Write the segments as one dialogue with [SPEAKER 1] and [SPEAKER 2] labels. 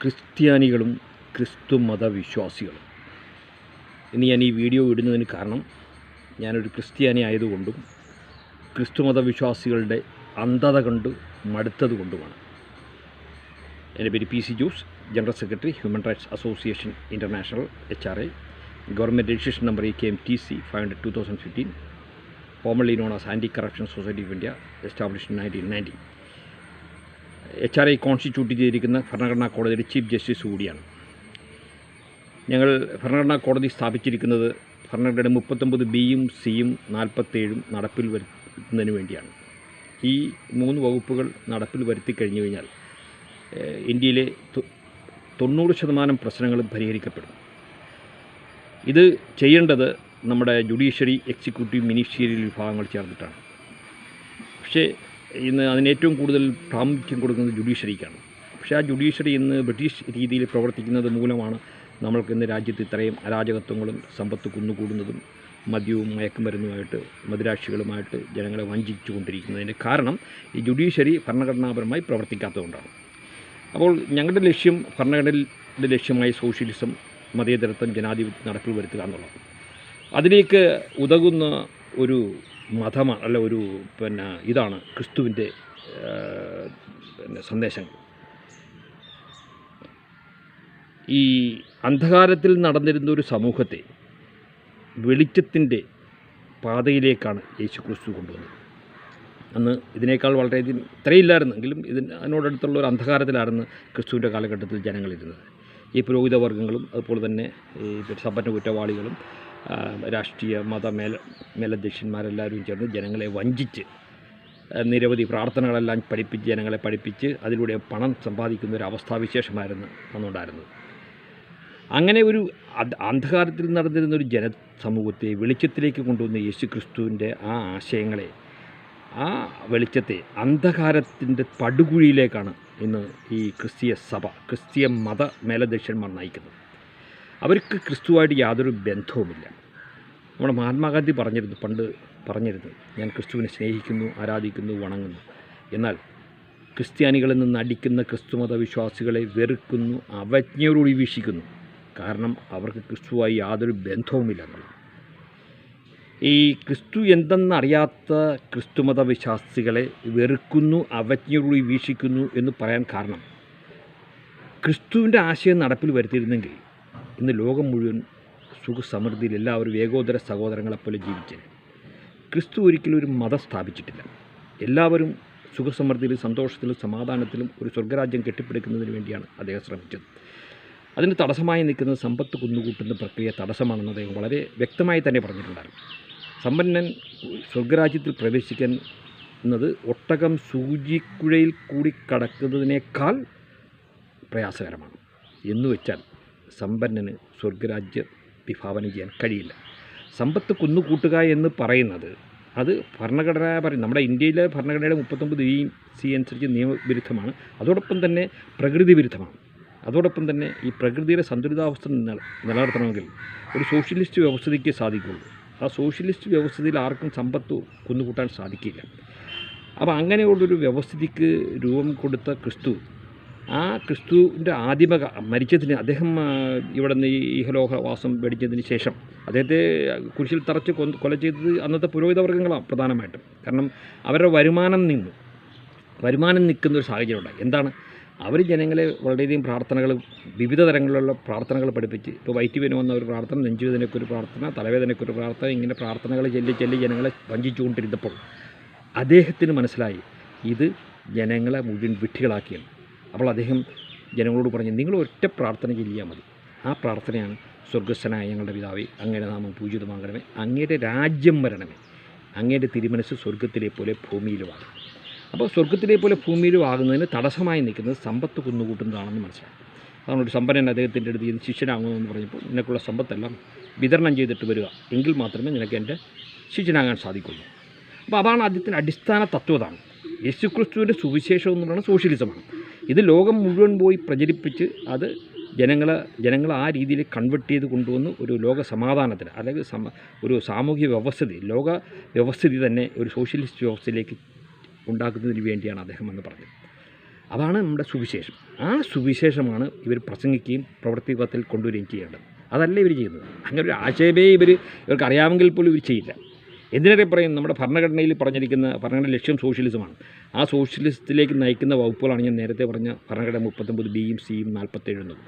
[SPEAKER 1] ക്രിസ്ത്യാനികളും ക്രിസ്തു മതവിശ്വാസികളും. ഇന്ന് ഞാൻ ഈ വീഡിയോ ഇടുന്നതിന് കാരണം ഞാനൊരു ക്രിസ്ത്യാനി ആയതുകൊണ്ടും ക്രിസ്തു മതവിശ്വാസികളുടെ അന്ധത കണ്ട് മടുത്തത് കൊണ്ടുമാണ് എന്റെ പേര് P C Jose general secretary human rights association international H R I government registration number A K M T C five hundred two thousand fifteen. Formerly known as anti corruption society of India establish nineteen ninety. H R I constitute ചെയ്തിരിക്കുന്ന ഭരണഘടനാ കോടതിയുടെ chief justice കൂടിയാണ്. ഞങ്ങൾ ഭരണഘടനാ കോടതി സ്ഥാപിച്ചിരിക്കുന്നത് ഭരണഘടനയുടെ മുപ്പത്തൊമ്പത് ബിയും സിയും നാൽപ്പത്തേഴും നടപ്പിൽ വരുത്തുന്നതിന് വേണ്ടിയാണ്. ഈ മൂന്ന് വകുപ്പുകൾ നടപ്പിൽ വരുത്തി കഴിഞ്ഞു കഴിഞ്ഞാൽ ഇന്ത്യയിലെ തൊണ്ണൂറ് ശതമാനം പ്രശ്നങ്ങളും പരിഹരിക്കപ്പെടും. ഇത് ചെയ്യേണ്ടത് നമ്മുടെ ജുഡീഷ്യറി എക്സിക്യൂട്ടീവ് മിനിസ്റ്റീരിയൽ വിഭാഗങ്ങൾ ചേർന്നിട്ടാണ്. പക്ഷേ ഇന്ന് അതിന് ഏറ്റവും കൂടുതൽ പ്രാമുഖ്യം കൊടുക്കുന്നത് ജുഡീഷ്യറിക്കാണ്. പക്ഷേ ആ ജുഡീഷ്യറി ഇന്ന് ബ്രിട്ടീഷ് രീതിയിൽ പ്രവർത്തിക്കുന്നത് മൂലമാണ് നമ്മൾക്ക് ഇന്ന് രാജ്യത്ത് ഇത്രയും അരാജകത്വങ്ങളും സമ്പത്ത് കുന്നുകൂടുന്നതും മദ്യവും മയക്കുമരുന്നുമായിട്ട് മദിരാക്ഷികളുമായിട്ട് ജനങ്ങളെ വഞ്ചിച്ചു കൊണ്ടിരിക്കുന്നതിന് കാരണം ഈ ജുഡീഷ്യറി ഭരണഘടനാപരമായി പ്രവർത്തിക്കാത്തതുകൊണ്ടാണ്. അപ്പോൾ ഞങ്ങളുടെ ലക്ഷ്യം ഭരണഘടനയുടെ ലക്ഷ്യമായി സോഷ്യലിസം മതേതരത്വം ജനാധിപത്യം നടപ്പിൽ വരുത്തുക എന്നുള്ളത് അതിലേക്ക് ഉതകുന്ന ഒരു മതമാണ് അല്ല ഒരു പിന്നെ ഇതാണ് ക്രിസ്തുവിന്റെ പിന്നെ സന്ദേശങ്ങൾ. ഈ അന്ധകാരത്തിൽ നടന്നിരുന്ന ഒരു സമൂഹത്തെ വെളിച്ചത്തിന്റെ പാതയിലേക്കാണ് യേശു ക്രിസ്തു കൊണ്ടുവന്നത്. അന്ന് ഇതിനേക്കാൾ വളരെയധികം ഇത്രയില്ലായിരുന്നെങ്കിലും ഇതിന് അതിനോടടുത്തുള്ള ഒരു അന്ധകാരത്തിലായിരുന്നു ക്രിസ്തുവിന്റെ കാലഘട്ടത്തിൽ ജനങ്ങളിരുന്നത്. ഈ പുരോഹിതവർഗങ്ങളും അതുപോലെ തന്നെ ഈ സമ്പന്ന കുറ്റവാളികളും രാഷ്ട്രീയ മത മേല മേലധ്യക്ഷന്മാരെല്ലാവരും ചേർന്ന് ജനങ്ങളെ വഞ്ചിച്ച് നിരവധി പ്രാർത്ഥനകളെല്ലാം പഠിപ്പിച്ച് ജനങ്ങളെ പഠിപ്പിച്ച് അതിലൂടെ പണം സമ്പാദിക്കുന്ന ഒരു അവസ്ഥാവിശേഷമായിരുന്നു അന്നുണ്ടായിരുന്നത്. അങ്ങനെ ഒരു അന്ധകാരത്തിൽ നടന്നിരുന്ന ഒരു ജനസമൂഹത്തെ വെളിച്ചത്തിലേക്ക് കൊണ്ടുവന്ന യേശു ക്രിസ്തുവിന്റെ ആ ആശയങ്ങളെ ആ വെളിച്ചത്തെ അന്ധകാരത്തിന്റെ പടുകുഴിയിലേക്കാണ് ഇന്ന് ഈ ക്രിസ്തീയ സഭ ക്രിസ്തീയ മത മേലധ്യക്ഷന്മാർ നയിക്കുന്നത്. അവർക്ക് ക്രിസ്തുവായിട്ട് യാതൊരു ബന്ധവുമില്ല. നമ്മുടെ മഹാത്മാഗാന്ധി പറഞ്ഞിരുന്നു പണ്ട് പറഞ്ഞിരുന്നു ഞാൻ ക്രിസ്തുവിനെ സ്നേഹിക്കുന്നു ആരാധിക്കുന്നു വണങ്ങുന്നു. എന്നാൽ ക്രിസ്ത്യാനികളിൽ നിന്ന് അടിക്കുന്ന ക്രിസ്തുമത വിശ്വാസികളെ വെറുക്കുന്നു അവജ്ഞയോടുകൂടി വീക്ഷിക്കുന്നു കാരണം അവർക്ക് ക്രിസ്തുവായി യാതൊരു ബന്ധവുമില്ല ഈ ക്രിസ്തു എന്തെന്നറിയാത്ത ക്രിസ്തുമത വിശ്വാസികളെ വെറുക്കുന്നു അവജ്ഞയോടുകൂടി വീക്ഷിക്കുന്നു എന്ന് പറയാൻ കാരണം ക്രിസ്തുവിന്റെ ആശയം നടപ്പിൽ വരുത്തിയിരുന്നെങ്കിൽ ഇന്ന് ലോകം മുഴുവൻ സുഖസമൃദ്ധിയിൽ എല്ലാവരും ഏകോദര സഹോദരങ്ങളെപ്പോലെ ജീവിച്ചത് ക്രിസ്തു ഒരിക്കലും ഒരു മതം സ്ഥാപിച്ചിട്ടില്ല. എല്ലാവരും സുഖസമൃദ്ധിയിലും സന്തോഷത്തിലും സമാധാനത്തിലും ഒരു സ്വർഗരാജ്യം കെട്ടിപ്പടുക്കുന്നതിന് വേണ്ടിയാണ് അദ്ദേഹം ശ്രമിച്ചത്. അതിന് തടസ്സമായി നിൽക്കുന്ന സമ്പത്ത് കുന്നുകൂട്ടുന്ന പ്രക്രിയ തടസ്സമാണെന്ന് അദ്ദേഹം വളരെ വ്യക്തമായി തന്നെ പറഞ്ഞിട്ടുണ്ടായിരുന്നു. സമ്പന്നൻ സ്വർഗരാജ്യത്തിൽ പ്രവേശിക്കാൻ എന്നത് ഒട്ടകം സൂചിക്കുഴയിൽ കൂടി കടക്കുന്നതിനേക്കാൾ പ്രയാസകരമാണ്. എന്ന് വെച്ചാൽ സമ്പന്നന് സ്വർഗരാജ്യ വിഭാവനം ചെയ്യാൻ കഴിയില്ല. സമ്പത്ത് കുന്നുകൂട്ടുക എന്ന് പറയുന്നത് അത് ഭരണഘടന പറയും നമ്മുടെ ഇന്ത്യയിലെ ഭരണഘടനയുടെ മുപ്പത്തൊമ്പത് ഇ സി അനുസരിച്ച് നിയമവിരുദ്ധമാണ്. അതോടൊപ്പം തന്നെ പ്രകൃതി വിരുദ്ധമാണ്. അതോടൊപ്പം തന്നെ ഈ പ്രകൃതിയുടെ സന്തുലിതാവസ്ഥ നില- നിലനിർത്തണമെങ്കിൽ ഒരു സോഷ്യലിസ്റ്റ് വ്യവസ്ഥയ്ക്ക് സാധിക്കുള്ളൂ. ആ സോഷ്യലിസ്റ്റ് വ്യവസ്ഥയിൽ ആർക്കും സമ്പത്ത് കുന്നുകൂട്ടാൻ സാധിക്കില്ല. അപ്പോൾ അങ്ങനെയുള്ളൊരു വ്യവസ്ഥിതിക്ക് രൂപം കൊടുത്ത ക്രിസ്തു ആ ക്രിസ്തുവിന്റെ ആദിമ മരിച്ചതിന് അദ്ദേഹം ഇവിടെ നിന്ന് ഈ ഹലോഹവാസം മേടിച്ചതിന് ശേഷം അദ്ദേഹത്തെ കുരിശിൽ തറച്ച് കൊല ചെയ്തത് അന്നത്തെ പുരോഹിത വർഗങ്ങളാണ് പ്രധാനമായിട്ടും. കാരണം അവരുടെ വരുമാനം നിന്നു. വരുമാനം നിൽക്കുന്ന ഒരു സാഹചര്യം ഉണ്ടായി. എന്താണ്? അവർ ജനങ്ങളെ വളരെയധികം പ്രാർത്ഥനകൾ വിവിധ തരങ്ങളിലുള്ള പ്രാർത്ഥനകൾ പഠിപ്പിച്ച് ഇപ്പോൾ വയറ്റുവേന വന്ന ഒരു പ്രാർത്ഥന നെഞ്ചുവേദനയ്ക്കൊരു പ്രാർത്ഥന തലവേദനയ്ക്കൊരു പ്രാർത്ഥന ഇങ്ങനെ പ്രാർത്ഥനകൾ ചെല്ലി ചെല്ലി ജനങ്ങളെ വഞ്ചിച്ചുകൊണ്ടിരുന്നപ്പോൾ അദ്ദേഹത്തിന് മനസ്സിലായി ഇത് ജനങ്ങളെ മുഴുവൻ വിഡ്ഢികളാക്കിയാണ്. അപ്പോൾ അദ്ദേഹം ജനങ്ങളോട് പറഞ്ഞു നിങ്ങൾ ഒറ്റ പ്രാർത്ഥന ചൊല്ലിയാൽ മതി. ആ പ്രാർത്ഥനയാണ് സ്വർഗസ്വനായ ഞങ്ങളുടെ പിതാവേ അങ്ങയുടെ നാമം പൂജിതമാകണമേ അങ്ങയുടെ രാജ്യം വരണമേ അങ്ങയുടെ തിരുമനസ് സ്വർഗത്തിലെ പോലെ ഭൂമിയിലുമാകും അപ്പോൾ സ്വർഗത്തിലെ പോലെ ഭൂമിയിലും ആകുന്നതിന് തടസ്സമായി നിൽക്കുന്നത് സമ്പത്ത് കുന്നുകൂട്ടുന്നതാണെന്ന് മനസ്സിലാക്കി. അതാണ് ഒരു സമ്പന്നൻ അദ്ദേഹത്തിന്റെ അടുത്ത് ഇത് ശിഷ്യനാകുമെന്ന് പറഞ്ഞപ്പോൾ നിനക്കുള്ള സമ്പത്തെല്ലാം വിതരണം ചെയ്തിട്ട് വരിക എങ്കിൽ മാത്രമേ നിനക്ക് എന്റെ ശിഷ്യനാകാൻ സാധിക്കുള്ളൂ. അപ്പോൾ അതാണ് അദ്ദേഹത്തിന്റെ അടിസ്ഥാന തത്വതാണ് യേശുക്രിസ്തുവിന്റെ സുവിശേഷം എന്ന് പറയുന്നത് സോഷ്യലിസമാണ്. ഇത് ലോകം മുഴുവൻ പോയി പ്രചരിപ്പിച്ച് അത് ജനങ്ങളെ ജനങ്ങളെ ആ രീതിയിൽ കൺവെർട്ട് ചെയ്ത് കൊണ്ടുവന്ന് ഒരു ലോക സമാധാനത്തിന് അല്ലെങ്കിൽ സമ ഒരു സാമൂഹ്യ വ്യവസ്ഥിതി ലോക വ്യവസ്ഥിതി തന്നെ ഒരു സോഷ്യലിസ്റ്റ് വ്യവസ്ഥയിലേക്ക് ഉണ്ടാക്കുന്നതിന് വേണ്ടിയാണ് അദ്ദേഹം എന്ന് പറഞ്ഞത്. അതാണ് നമ്മുടെ സുവിശേഷം. ആ സുവിശേഷമാണ് ഇവർ പ്രസംഗിക്കുകയും പ്രവർത്തിപത്തിൽ കൊണ്ടുവരികയും ചെയ്യേണ്ടത്. അതല്ല ഇവർ ചെയ്യുന്നത്. അങ്ങനെ ഒരു ആശയമേ ഇവർ ഇവർക്ക് അറിയാമെങ്കിൽ പോലും ഇവർ ചെയ്യില്ല. എന്തിനേറെ പറയും? നമ്മുടെ ഭരണഘടനയിൽ പറഞ്ഞിരിക്കുന്ന ഭരണഘടന ലക്ഷ്യം സോഷ്യലിസമാണ്. ആ സോഷ്യലിസത്തിലേക്ക് നയിക്കുന്ന വകുപ്പുകളാണ് ഞാൻ നേരത്തെ പറഞ്ഞ ഭരണഘടന മുപ്പത്തൊമ്പത് ബിയും സിയും നാൽപ്പത്തേഴ് എന്നത്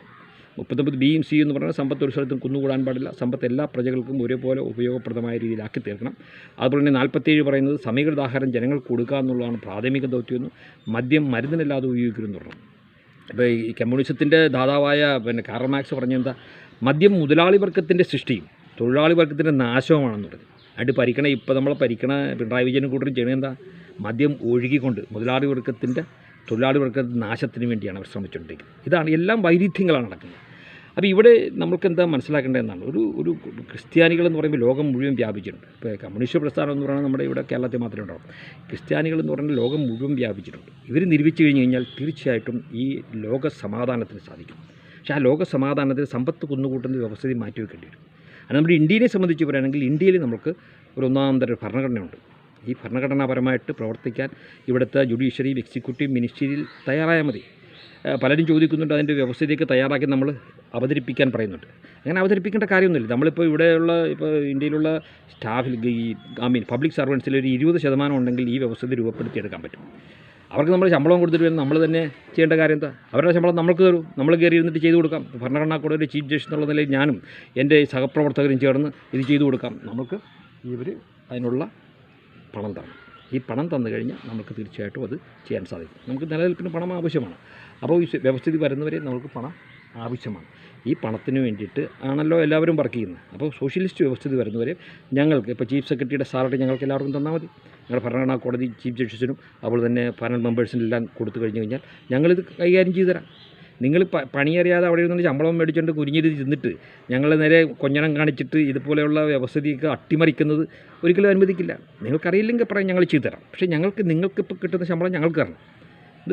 [SPEAKER 1] മുപ്പത്തൊമ്പത് ബിയും സി എന്ന് പറഞ്ഞാൽ സമ്പത്ത് ഒരു സ്ഥലത്തും കുന്നുകൂടാൻ പാടില്ല. സമ്പത്ത് എല്ലാ പ്രജകൾക്കും ഒരേപോലെ ഉപയോഗപ്രദമായ രീതിയിലാക്കി തീർക്കണം. അതുപോലെ തന്നെ നാൽപ്പത്തേഴ് പറയുന്നത് സമീകൃതാഹാരം ജനങ്ങൾ ജനങ്ങൾക്ക് കൊടുക്കുക എന്നുള്ളതാണ് പ്രാഥമിക ദൗത്യമെന്നും മദ്യം മരുന്നിനല്ലാതെ ഉപയോഗിക്കരുതെന്ന് പറഞ്ഞു. ഇപ്പോൾ ഈ കമ്മ്യൂണിസത്തിന്റെ ദാതാവായ പിന്നെ കാർമാക്സ് പറഞ്ഞെന്താ മദ്യം മുതലാളി വർഗത്തിന്റെ സൃഷ്ടിയും തൊഴിലാളി വർഗത്തിന്റെ നാശവുമാണെന്ന് പറഞ്ഞു. അടി പരിക്കണ ഇപ്പോൾ നമ്മൾ പരിക്കണ പിണറായി വിജയനും കൂട്ടരും ചെയ്യണത് എന്താ? മദ്യം ഒഴുകിക്കൊണ്ട് മുതലാളി വർഗത്തിന്റെ തൊഴിലാളി വർഗത്തിന്റെ നാശത്തിന് വേണ്ടിയാണ് അവർ ശ്രമിച്ചുകൊണ്ടിരിക്കുന്നത്. ഇതാണ് എല്ലാം വൈരുദ്ധ്യങ്ങളാണ് നടക്കുന്നത്. അപ്പോൾ ഇവിടെ നമുക്ക് എന്താ മനസ്സിലാക്കേണ്ടതെന്നാണ് ഒരു ഒരു ക്രിസ്ത്യാനികൾ എന്ന് പറയുമ്പോൾ ലോകം മുഴുവൻ വ്യാപിച്ചിട്ടുണ്ട്. ഇപ്പോൾ കമ്മ്യൂണിസ്റ്റ് പ്രസ്ഥാനം എന്ന് പറയുന്നത് നമ്മുടെ ഇവിടെ കേരളത്തിൽ മാത്രമേ ഉണ്ടാവും ക്രിസ്ത്യാനികൾ എന്ന് പറയുന്നത് ലോകം മുഴുവൻ വ്യാപിച്ചിട്ടുണ്ട്. ഇവർ നിർമ്മിച്ചു കഴിഞ്ഞ് കഴിഞ്ഞാൽ തീർച്ചയായിട്ടും ഈ ലോക സമാധാനത്തിന് സാധിക്കും. പക്ഷേ ആ ലോക സമാധാനത്തിന് സമ്പത്ത് കുന്നുകൂട്ടുന്ന വ്യവസ്ഥിതി മാറ്റിവെക്കേണ്ടി വരും. അത് നമ്മുടെ ഇന്ത്യയെ സംബന്ധിച്ച് പറയുകയാണെങ്കിൽ ഇന്ത്യയിൽ നമുക്ക് ഒരു ഒന്നാം തരം ഭരണഘടനയുണ്ട്. ഈ ഭരണഘടനാപരമായിട്ട് പ്രവർത്തിക്കാൻ ഇവിടുത്തെ ജുഡീഷ്യറിയും എക്സിക്യൂട്ടീവ് മിനിസ്ട്രിയിൽ തയ്യാറായാൽ മതി. പലരും ചോദിക്കുന്നുണ്ട് അതിന്റെ വ്യവസ്ഥയിലേക്ക് തയ്യാറാക്കി നമ്മൾ അവതരിപ്പിക്കാൻ പറയുന്നുണ്ട്. അങ്ങനെ അവതരിപ്പിക്കേണ്ട കാര്യമൊന്നുമില്ല. നമ്മളിപ്പോൾ ഇവിടെയുള്ള ഇപ്പോൾ ഇന്ത്യയിലുള്ള സ്റ്റാഫിൽ ഈ ഐ മീൻ പബ്ലിക് സർവൻസിൽ ഒരു ഇരുപത് ശതമാനം ഉണ്ടെങ്കിൽ ഈ വ്യവസ്ഥിതി രൂപപ്പെടുത്തിയെടുക്കാൻ പറ്റും. അവർക്ക് നമ്മൾ ശമ്പളം കൊടുത്തിട്ട് വരുന്ന നമ്മൾ തന്നെ ചെയ്യേണ്ട കാര്യം എന്താ? അവരുടെ ശമ്പളം നമ്മൾക്ക് തരും. നമ്മൾ കയറി ഇരുന്നിട്ട് ചെയ്തു കൊടുക്കാം. ഭരണഘടനാ ഒരു ചീഫ് ജസ്റ്റിസ് എന്നുള്ള നിലയിൽ ഞാനും എന്റെ സഹപ്രവർത്തകരും ചേർന്ന് ഇത് ചെയ്തു കൊടുക്കാം. നമുക്ക് ഇവർ അതിനുള്ള പണം തരണം. ഈ പണം തന്നു കഴിഞ്ഞാൽ നമുക്ക് തീർച്ചയായിട്ടും അത് ചെയ്യാൻ സാധിക്കും. നമുക്ക് നിലനിൽപ്പിന് പണം ആവശ്യമാണ്. അപ്പോൾ ഈ വ്യവസ്ഥിതി വരുന്നവരെ നമുക്ക് പണം ആവശ്യമാണ്. ഈ പണത്തിന് വേണ്ടിയിട്ട് ആണല്ലോ എല്ലാവരും വർക്ക് ചെയ്യുന്നത്. അപ്പോൾ സോഷ്യലിസ്റ്റ് വ്യവസ്ഥിതി വരുന്നവരെ ഞങ്ങൾക്ക് ഇപ്പോൾ ചീഫ് സെക്രട്ടറിയുടെ സാലറി ഞങ്ങൾക്ക് എല്ലാവർക്കും തന്നാൽ മതി. ഞങ്ങളുടെ ഭരണഘടനാ കോടതി ചീഫ് ജസ്റ്റിസിനും അതുപോലെ തന്നെ പാനൽ മെമ്പേഴ്സിനും എല്ലാം കൊടുത്തു കഴിഞ്ഞ് കഴിഞ്ഞാൽ ഞങ്ങളിത് കൈകാര്യം ചെയ്തു തരാം. നിങ്ങൾ പണിയറിയാതെ അവിടെ ഇരുന്ന് ശമ്പളം മേടിച്ചുകൊണ്ട് കുനിഞ്ഞിരി തിന്നിട്ട് ഞങ്ങൾ നേരെ കൊഞ്ഞണം കാണിച്ചിട്ട് ഇതുപോലെയുള്ള വ്യവസ്ഥയൊക്കെ അട്ടിമറിക്കുന്നത് ഒരിക്കലും അനുവദിക്കില്ല. നിങ്ങൾക്കറിയില്ലെങ്കിൽ പറയാം ഞങ്ങൾ ചെയ്തു തരാം. പക്ഷേ ഞങ്ങൾക്ക് നിങ്ങൾക്ക് ഇപ്പോൾ കിട്ടുന്ന ശമ്പളം ഞങ്ങൾക്ക് തരണം.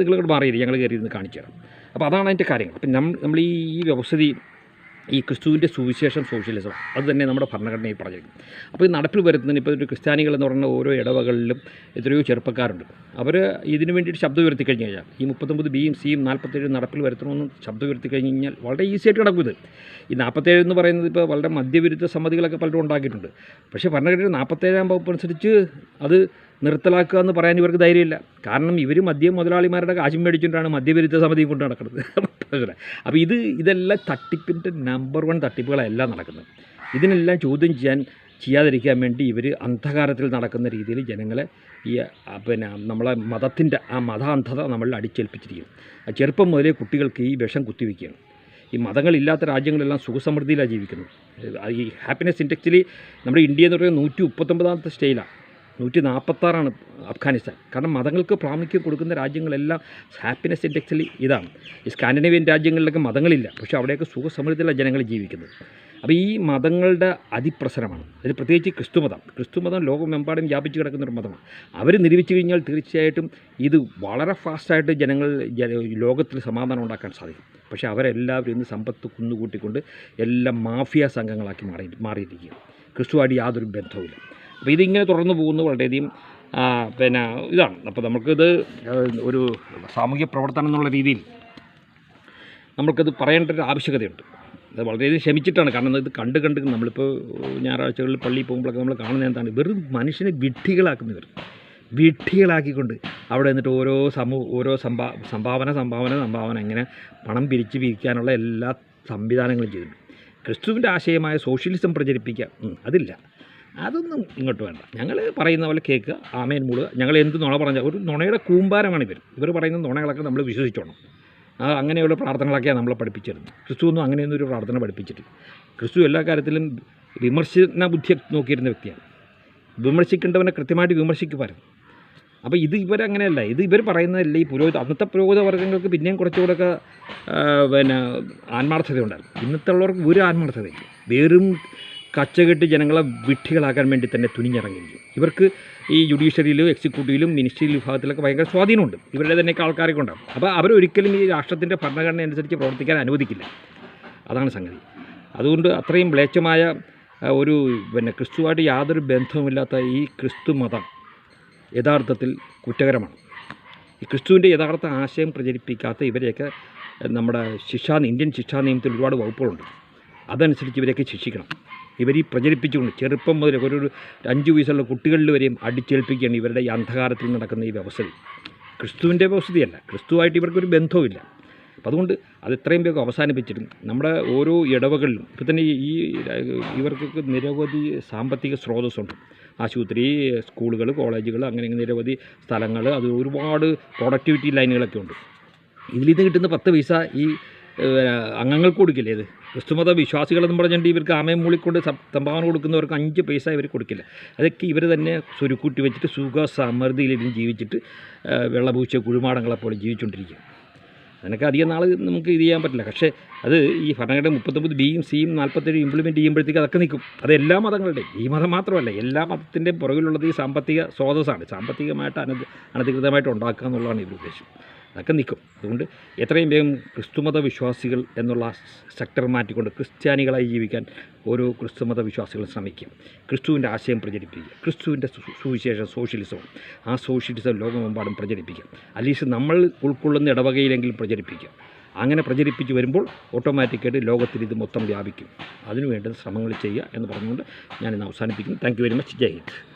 [SPEAKER 1] നിങ്ങൾ മാറിയില്ല ഞങ്ങൾ കയറി ഇരുന്ന് കാണിച്ചു തരാം. അപ്പോൾ അതാണ് അതിന്റെ കാര്യങ്ങൾ. അപ്പം നമ്മൾ ഈ വ്യവസ്ഥിതി ഈ ക്രിസ്തുവിന്റെ സുവിശേഷം സോഷ്യലിസം അത് തന്നെ നമ്മുടെ ഭരണഘടനയിൽ പറഞ്ഞിരിക്കും. അപ്പോൾ ഈ നടപ്പിൽ വരുന്നതിന് ഇപ്പോൾ ഒരു ക്രിസ്ത്യാനികൾ എന്ന് പറയുന്ന ഓരോ ഇടവകളിലും എത്രയോ ചെറുപ്പക്കാരുണ്ട്. അവർ ഇതിനു വേണ്ടിയിട്ട് ശബ്ദം ഉയർത്തി കഴിഞ്ഞ് കഴിഞ്ഞാൽ ഈ മുപ്പത്തൊമ്പത് ബിയും സിയും നാൽപ്പത്തേഴ് നടപ്പിൽ വരുത്തണമെന്ന് ശബ്ദം ഉയർത്തി കഴിഞ്ഞ് കഴിഞ്ഞാൽ വളരെ ഈസി ആയിട്ട് കിടക്കും ഇത്. ഈ നാൽപ്പത്തേഴ് എന്ന് പറയുന്നത് ഇപ്പോൾ വളരെ മദ്യവിരുദ്ധ സമ്മതികളൊക്കെ പലരും ഉണ്ടാക്കിയിട്ടുണ്ട്. പക്ഷേ ഭരണഘടന നാൽപ്പത്തേഴാം വകുപ്പ് അനുസരിച്ച് അത് നിർത്തലാക്കുക എന്ന് പറയാൻ ഇവർക്ക് ധൈര്യമില്ല. കാരണം ഇവർ മദ്യം മുതലാളിമാരുടെ കാശും മേടിച്ചുകൊണ്ടാണ് മദ്യവിരുദ്ധ സമിതി കൊണ്ട് നടക്കുന്നത്. അപ്പോൾ ഇത് ഇതെല്ലാം തട്ടിപ്പിന്റെ നമ്പർ വൺ തട്ടിപ്പുകളെല്ലാം നടക്കുന്നത്. ഇതിനെല്ലാം ചോദ്യം ചെയ്യാൻ ചെയ്യാതിരിക്കാൻ വേണ്ടി ഇവർ അന്ധകാരത്തിൽ നടക്കുന്ന രീതിയിൽ ജനങ്ങളെ ഈ പിന്നെ നമ്മളെ മതത്തിന്റെ ആ മതാന്ധത നമ്മളിൽ അടിച്ചേൽപ്പിച്ചിരിക്കും ചെറുപ്പം മുതലേ കുട്ടികൾക്ക് ഈ വിഷം കുത്തിവെക്കുകയാണ്. ഈ മതങ്ങളില്ലാത്ത രാജ്യങ്ങളെല്ലാം സുഖസമൃദ്ധിയിലാണ് ജീവിക്കുന്നത്. ഈ ഹാപ്പിനെസ് ഇൻഡെക്സിൽ നമ്മുടെ ഇന്ത്യ എന്ന് പറയുന്നത് നൂറ്റി മുപ്പത്തൊമ്പതാമത്തെ സ്റ്റേയിലാണ്. നൂറ്റി നാൽപ്പത്താറാണ് അഫ്ഗാനിസ്ഥാൻ. കാരണം മതങ്ങൾക്ക് പ്രാമുഖ്യം കൊടുക്കുന്ന രാജ്യങ്ങളെല്ലാം ഹാപ്പിനെസ് ഇൻഡെക്സിൽ ഇതാണ്. ഈ സ്കാൻഡിനേവിയൻ രാജ്യങ്ങളിലൊക്കെ മതങ്ങളില്ല. പക്ഷേ അവിടെയൊക്കെ സുഖസമൃദ്ധിയുള്ള ജനങ്ങൾ ജീവിക്കുന്നത് അപ്പോൾ ഈ മതങ്ങളുടെ അതിപ്രസരമാണ്. അതിൽ പ്രത്യേകിച്ച് ക്രിസ്തുമതം. ക്രിസ്തുമതം ലോകമെമ്പാടും വ്യാപിച്ച് കിടക്കുന്ന ഒരു മതമാണ്. അവർ നിരൂപിച്ചു കഴിഞ്ഞാൽ തീർച്ചയായിട്ടും ഇത് വളരെ ഫാസ്റ്റായിട്ട് ജനങ്ങൾ ജന- ലോകത്തിൽ സമാധാനം ഉണ്ടാക്കാൻ സാധിക്കും. പക്ഷേ അവരെല്ലാവരും ഇന്ന് സമ്പത്ത് കുന്നുകൂട്ടിക്കൊണ്ട് എല്ലാം മാഫിയ സംഘങ്ങളാക്കി മാറി മാറിയിരിക്കുകയാണ്. ക്രിസ്തുവായിട്ട് യാതൊരു ബന്ധവുമില്ല. അപ്പോൾ ഇതിങ്ങനെ തുടർന്ന് പോകുന്നത് വളരെയധികം പിന്നെ ഇതാണ്. അപ്പോൾ നമുക്കിത് ഒരു സാമൂഹ്യ പ്രവർത്തനം എന്നുള്ള രീതിയിൽ നമുക്കത് പറയേണ്ട ഒരു ആവശ്യകതയുണ്ട്. അത് വളരെയധികം ക്ഷമിച്ചിട്ടാണ് കാരണം ഇത് കണ്ട് കണ്ട് നമ്മളിപ്പോൾ ഞായറാഴ്ചകളിൽ പള്ളി പോകുമ്പോഴൊക്കെ നമ്മൾ കാണുന്നത് എന്താണ്? വെറും മനുഷ്യനെ വിഡ്ഢികളാക്കുന്നവർ വിഡ്ഢികളാക്കിക്കൊണ്ട് അവിടെ നിന്നിട്ട് ഓരോ സമൂ ഓരോ സംഭാ സംഭാവന സംഭാവന സംഭാവന ഇങ്ങനെ പണം പിരിച്ചു പിരിക്കാനുള്ള എല്ലാ സംവിധാനങ്ങളും ചെയ്തിട്ടുണ്ട്. ക്രിസ്തുവിന്റെ ആശയമായ സോഷ്യലിസം പ്രചരിപ്പിക്കുക അതില്ല. അതൊന്നും ഇങ്ങോട്ട് വേണ്ട. ഞങ്ങൾ പറയുന്ന പോലെ കേൾക്കുക ആമേൻ മൂടുക ഞങ്ങൾ എന്ത് നുണ പറഞ്ഞാൽ ഒരു നുണയുടെ കൂമ്പാരമാണ് ഇവർ ഇവർ പറയുന്ന നുണകളൊക്കെ നമ്മൾ വിശ്വസിച്ചോണം. അങ്ങനെയുള്ള പ്രാർത്ഥനകളൊക്കെയാണ് നമ്മളെ പഠിപ്പിച്ചിരുന്നത്. ക്രിസ്തു ഒന്നും അങ്ങനെയൊന്നും ഒരു പ്രാർത്ഥന പഠിപ്പിച്ചിട്ട് ക്രിസ്തു എല്ലാ കാര്യത്തിലും വിമർശന ബുദ്ധി നോക്കിയിരുന്ന വ്യക്തിയാണ്. വിമർശിക്കേണ്ടവനെ കൃത്യമായിട്ട് വിമർശിക്കുമായിരുന്നു. അപ്പോൾ ഇത് ഇവരങ്ങനെയല്ല. ഇത് ഇവർ പറയുന്നതല്ല. ഈ പുരോഹിത അന്നത്തെ പുരോഹിത വർഗങ്ങൾക്ക് പിന്നെയും കുറച്ചുകൂടെയൊക്കെ പിന്നെ ആത്മാർത്ഥത ഉണ്ടായിരുന്നു ഇന്നത്തെ ഉള്ളവർക്ക് ഒരു ആത്മാർത്ഥതയില്ല. വെറും കച്ചകെട്ട് ജനങ്ങളെ വിഡ്ഢികളാക്കാൻ വേണ്ടി തന്നെ തുനിഞ്ഞിറങ്ങിയിരിക്കും. ഇവർക്ക് ഈ ജുഡീഷ്യറിയിലും എക്സിക്യൂട്ടീവിലും മിനിസ്ട്രിയൽ വിഭാഗത്തിലൊക്കെ ഭയങ്കര സ്വാധീനമുണ്ട്. ഇവരുടെ തന്നെയൊക്കെ ആൾക്കാരൊക്കെ ഉണ്ടാകും അപ്പോൾ അവരൊരിക്കലും ഈ രാഷ്ട്രത്തിന്റെ ഭരണഘടന അനുസരിച്ച് പ്രവർത്തിക്കാൻ അനുവദിക്കില്ല. അതാണ് സംഗതി. അതുകൊണ്ട് അത്രയും ബ്ലേച്ചമായ ഒരു പിന്നെ ക്രിസ്തുവായിട്ട് യാതൊരു ബന്ധവുമില്ലാത്ത ഈ ക്രിസ്തു മതം യഥാർത്ഥത്തിൽ കുറ്റകരമാണ്. ഈ ക്രിസ്തുവിന്റെ യഥാർത്ഥ ആശയം പ്രചരിപ്പിക്കാത്ത ഇവരെയൊക്കെ നമ്മുടെ ശിക്ഷാ ഇന്ത്യൻ ശിക്ഷാ നിയമത്തിൽ ഒരുപാട് വകുപ്പുകളുണ്ട്. അതനുസരിച്ച് ഇവരെയൊക്കെ ശിക്ഷിക്കണം. ഇവർ ഈ പ്രചരിപ്പിച്ചുകൊണ്ട് ചെറുപ്പം മുതൽ ഒരു ഒരു അഞ്ച് വയസ്സുള്ള കുട്ടികളിൽ വരെയും അടിച്ചേൽപ്പിക്കുകയാണ് ഇവരുടെ ഈ അന്ധകാരത്തിൽ നടക്കുന്ന ഈ വ്യവസ്ഥ ക്രിസ്തുവിന്റെ വ്യവസ്ഥയല്ല ക്രിസ്തുവായിട്ട് ഇവർക്കൊരു ബന്ധവുമില്ല. അപ്പം അതുകൊണ്ട് അത് എത്രയും വേഗം അവസാനിപ്പിച്ചിട്ടും നമ്മുടെ ഓരോ ഇടവകളിലും ഇപ്പം തന്നെ ഈ ഇവർക്കൊക്കെ നിരവധി സാമ്പത്തിക സ്രോതസ്സുണ്ട്. ആശുപത്രി സ്കൂളുകൾ കോളേജുകൾ അങ്ങനെ നിരവധി സ്ഥലങ്ങൾ അത് ഒരുപാട് പ്രൊഡക്ടിവിറ്റി ലൈനുകളൊക്കെ ഉണ്ട്. ഇതിൽ കിട്ടുന്ന പത്ത് പൈസ ഈ അംഗങ്ങൾക്ക് കൊടുക്കില്ലേ ഇത്? ക്രിസ്തുമത വിശ്വാസികളെന്ന് പറഞ്ഞിട്ട് ഇവർക്ക് ആമയം മൂളിക്കൊണ്ട് സംഭാവന കൊടുക്കുന്നവർക്ക് അഞ്ച് പൈസ ഇവർ കൊടുക്കില്ല. അതൊക്കെ ഇവർ തന്നെ സ്വരുക്കൂട്ടി വെച്ചിട്ട് സുഖ സമൃദ്ധിയിലിരുന്ന് ജീവിച്ചിട്ട് വെള്ളപൂച്ച കുഴിമാടങ്ങളെപ്പോലെ ജീവിച്ചുകൊണ്ടിരിക്കും. അതിനൊക്കെ അധികം നാൾ നമുക്ക് ഇത് ചെയ്യാൻ പറ്റില്ല. പക്ഷേ അത് ഈ ഭരണഘടന മുപ്പത്തൊമ്പത് ബിയും സിയും നാൽപ്പത്തേഴ് ഇംപ്ലിമെന്റ് ചെയ്യുമ്പോഴത്തേക്ക് അതൊക്കെ നിൽക്കും. അത് എല്ലാ മതങ്ങളുടെയും ഈ മതം മാത്രമല്ല എല്ലാ മതത്തിന്റെയും പുറകിലുള്ളത് ഈ സാമ്പത്തിക സ്രോതസ്സാണ്. സാമ്പത്തികമായിട്ട് അനധി അനധികൃതമായിട്ട് ഉണ്ടാക്കുക എന്നുള്ളതാണ് ഇവർ ഉദ്ദേശം. അതൊക്കെ നിൽക്കും. അതുകൊണ്ട് എത്രയും വേഗം ക്രിസ്തുമത വിശ്വാസികൾ എന്നുള്ള സെക്ടർ മാറ്റിക്കൊണ്ട് ക്രിസ്ത്യാനികളായി ജീവിക്കാൻ ഓരോ ക്രിസ്തുമത വിശ്വാസികളും ശ്രമിക്കും. ക്രിസ്തുവിന്റെ ആശയം പ്രചരിപ്പിക്കുക. ക്രിസ്തുവിന്റെ സുവിശേഷം സോഷ്യലിസവും ആ സോഷ്യലിസം ലോകമെമ്പാടും പ്രചരിപ്പിക്കുക അറ്റ്ലീസ്റ്റ് നമ്മൾ ഉൾക്കൊള്ളുന്ന ഇടവകയിലെങ്കിലും പ്രചരിപ്പിക്കുക അങ്ങനെ പ്രചരിപ്പിച്ച് വരുമ്പോൾ ഓട്ടോമാറ്റിക്കായിട്ട് ലോകത്തിൽ ഇത് മൊത്തം വ്യാപിക്കും. അതിനു വേണ്ട ശ്രമങ്ങൾ ചെയ്യുക എന്ന് പറഞ്ഞുകൊണ്ട് ഞാനിന്ന് അവസാനിപ്പിക്കുന്നു. Thank very much. ജയ് ഹിന്ദ്.